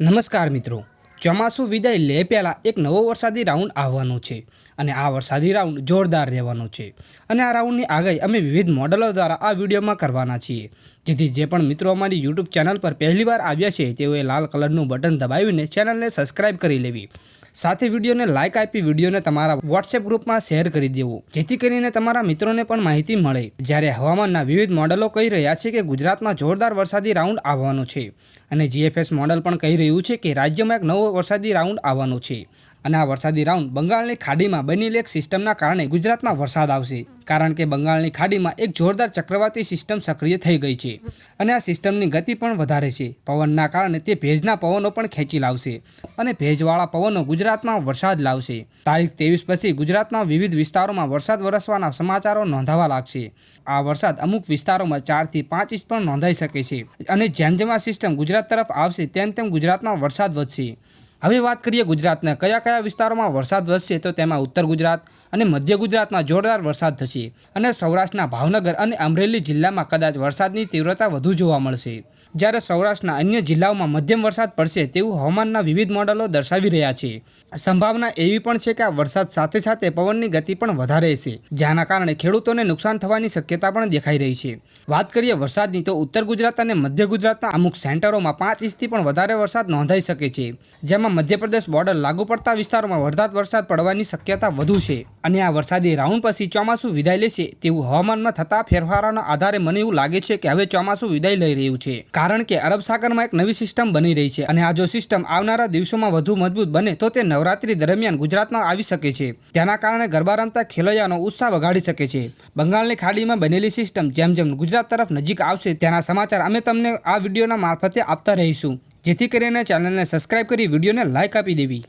નમસ્કાર મિત્રો. ચોમાસું વિદાય લે પહેલાં એક નવો વરસાદી રાઉન્ડ આવવાનો છે અને આ વરસાદી રાઉન્ડ જોરદાર રહેવાનો છે. અને આ રાઉન્ડની આગાહી અમે વિવિધ મોડલો દ્વારા આ વિડીયોમાં કરવાના છીએ. જેથી જે પણ મિત્રો અમારી યુટ્યુબ ચેનલ પર પહેલીવાર આવ્યા છે, તેઓએ લાલ કલરનું બટન દબાવીને ચેનલને સબસ્ક્રાઇબ કરી લેવી. સાથે વિડીયોને લાઇક આપી વિડીયોને તમારા વોટ્સએપ ગ્રુપમાં શેર કરી દેવું. જેથી કરીને તમારા મિત્રોને પણ માહિતી મળે. જ્યારે હવામાનના વિવિધ મોડલો કહી રહ્યા છે કે ગુજરાતમાં જોરદાર વરસાદી રાઉન્ડ આવવાનો છે. અને જીએફએસ મોડલ પણ કહી રહ્યું છે કે રાજ્યમાં એક નવો વરસાદી રાઉન્ડ આવવાનો છે. અને આ વરસાદી રાઉન્ડ બંગાળની ખાડીમાં બનેલી એક સિસ્ટમના કારણે ગુજરાતમાં વરસાદ આવશે. કારણ કે બંગાળની ખાડીમાં એક જોરદાર ચક્રવાતી સિસ્ટમ સક્રિય થઈ ગઈ છે. અને આ સિસ્ટમની ગતિ પણ વધારે છે. પવનના કારણે તે ભેજના પવનો પણ ખેંચી લાવશે. અને ભેજવાળા પવનો ગુજરાતમાં વરસાદ લાવશે. તારીખ ત્રેવીસ પછી ગુજરાતમાં વિવિધ વિસ્તારોમાં વરસાદ વરસવાના સમાચારો નોંધાવા લાગશે. આ વરસાદ અમુક વિસ્તારોમાં ચારથી પાંચ ઇંચ પણ નોંધાઈ શકે છે. અને જેમ જેમ આ સિસ્ટમ ગુજરાત તરફ આવશે, તેમ તેમ ગુજરાતમાં વરસાદ વધશે. હવે વાત કરીએ ગુજરાતના. કયા કયા વિસ્તારોમાં વરસાદ વધશે તો તેમાં ઉત્તર ગુજરાત અને મધ્ય ગુજરાતમાં જોરદાર વરસાદ થશે અને સૌરાષ્ટ્રના ભાવનગર અને અમરેલી જિલ્લામાં કદાચ વરસાદની તીવ્રતા વધુ જોવા મળશે. જ્યારે સૌરાષ્ટ્રના અન્ય જિલ્લાઓમાં મધ્યમ વરસાદ પડશે તેવું હવામાનના વિવિધ મોડલો દર્શાવી રહ્યા છે. સંભાવના એવી પણ છે કે આ વરસાદ સાથે સાથે પવનની ગતિ પણ વધારે છે, જેના કારણે ખેડૂતોને નુકસાન થવાની શક્યતા પણ દેખાઈ રહી છે. વાત કરીએ વરસાદની તો ઉત્તર ગુજરાત અને મધ્ય ગુજરાતના અમુક સેન્ટરોમાં પાંચ ઇંચથી પણ વધારે વરસાદ નોંધાઈ શકે છે, જેમાં મધ્યપ્રદેશ બોર્ડર લાગુ પડતા વિસ્તારોમાં વરસાદ વરસાદ પડવાની શક્યતા વધુ છે. અને આ વરસાદી રાઉન્ડ પછી ચોમાસું વિદાય લેશે તેવું હવામાનમાં થતા ફેરફારોના આધારે મને એવું લાગે છે કે હવે ચોમાસું વિદાય લઈ રહ્યું છે. કારણ કે અરબ સાગરમાં એક નવી સિસ્ટમ બની રહી છે અને આ જો સિસ્ટમ આવનારા દિવસોમાં વધુ મજબૂત બને તો તે નવરાત્રી દરમિયાન ગુજરાતમાં આવી શકે છે. તેના કારણે ગરબા રમતા ખેલૈયાનો ઉત્સાહ વગાડી શકે છે. બંગાળની ખાડીમાં બનેલી સિસ્ટમ જેમ જેમ ગુજરાત તરફ નજીક આવશે તેના સમાચાર અમે તમને આ વિડીયોના મારફતે આપતા રહીશું. જેથી કરીને ચેનલને સબસ્ક્રાઇબ કરી વિડીયોને લાઇક આપી દેવી.